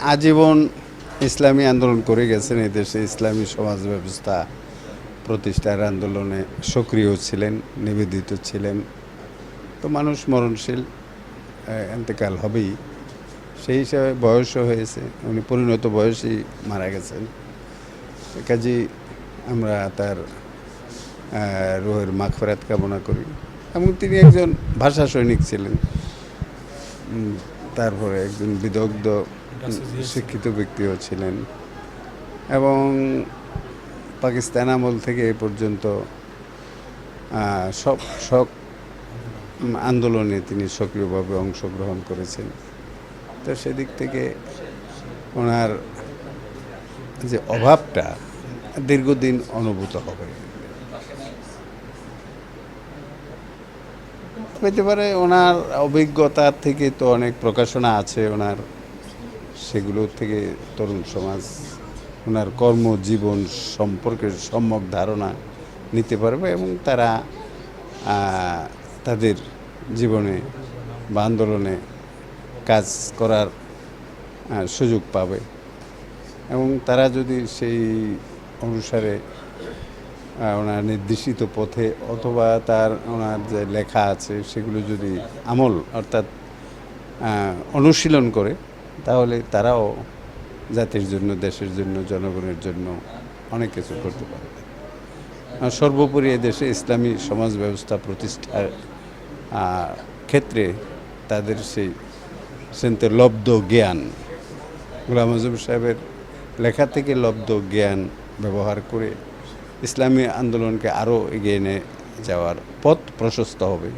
আজীবন ইসলামী আন্দোলন করে গেছেন। এই দেশে ইসলামী সমাজ ব্যবস্থা প্রতিষ্ঠার আন্দোলনে সক্রিয় ছিলেন নিবেদিত ছিলেন। তো মানুষ মরণশীল আহ, এন্তেকাল হবেই। সেই হিসাবে বয়সও হয়েছে উনি পরিণত বয়সেই মারা গেছেন। কাজী আমরা তার রুহের মাগফেরাত কামনা করি। এবং তিনি একজন ভাষা সৈনিক ছিলেন। তারপরে একজন বিদগ্ধ শিক্ষিত ব্যক্তিও ছিলেন। এবং পাকিস্তান আমল থেকে এ পর্যন্ত সব সব আন্দোলনে তিনি সক্রিয়ভাবে অংশগ্রহণ করেছেন। তো সেদিক থেকে ওনার যে অভাবটা দীর্ঘদিন অনুভূত হবে। হইতে পারে, ওনার অভিজ্ঞতা থেকে তো অনেক প্রকাশনা আছে, ওনার সেগুলো থেকে তরুণ সমাজ, ওনার কর্মজীবন সম্পর্কে সম্যক ধারণা নিতে পারবে এবং তারা তাদের জীবনে বা আন্দোলনে কাজ করার সুযোগ পাবে। এবং তারা যদি সেই অনুসারে ওনার নির্দেশিত পথে অথবা তার ওনার যে লেখা আছে সেগুলো যদি আমল অর্থাৎ অনুশীলন করে, তাহলে তারাও জাতির জন্য, দেশের জন্য, জনগণের জন্য অনেক কিছু করতে আর সর্বোপরি দেশে ইসলামী সমাজ ব্যবস্থা প্রতিষ্ঠার ক্ষেত্রে তাদের সেই সেন্তে লব্ধ জ্ঞান, গোলাম আজম সাহেবের লেখা থেকে লব্ধ জ্ঞান ব্যবহার করে ইসলামী আন্দোলনকে আরও এগিয়ে নিয়ে যাওয়ার পথ প্রশস্ত হবে।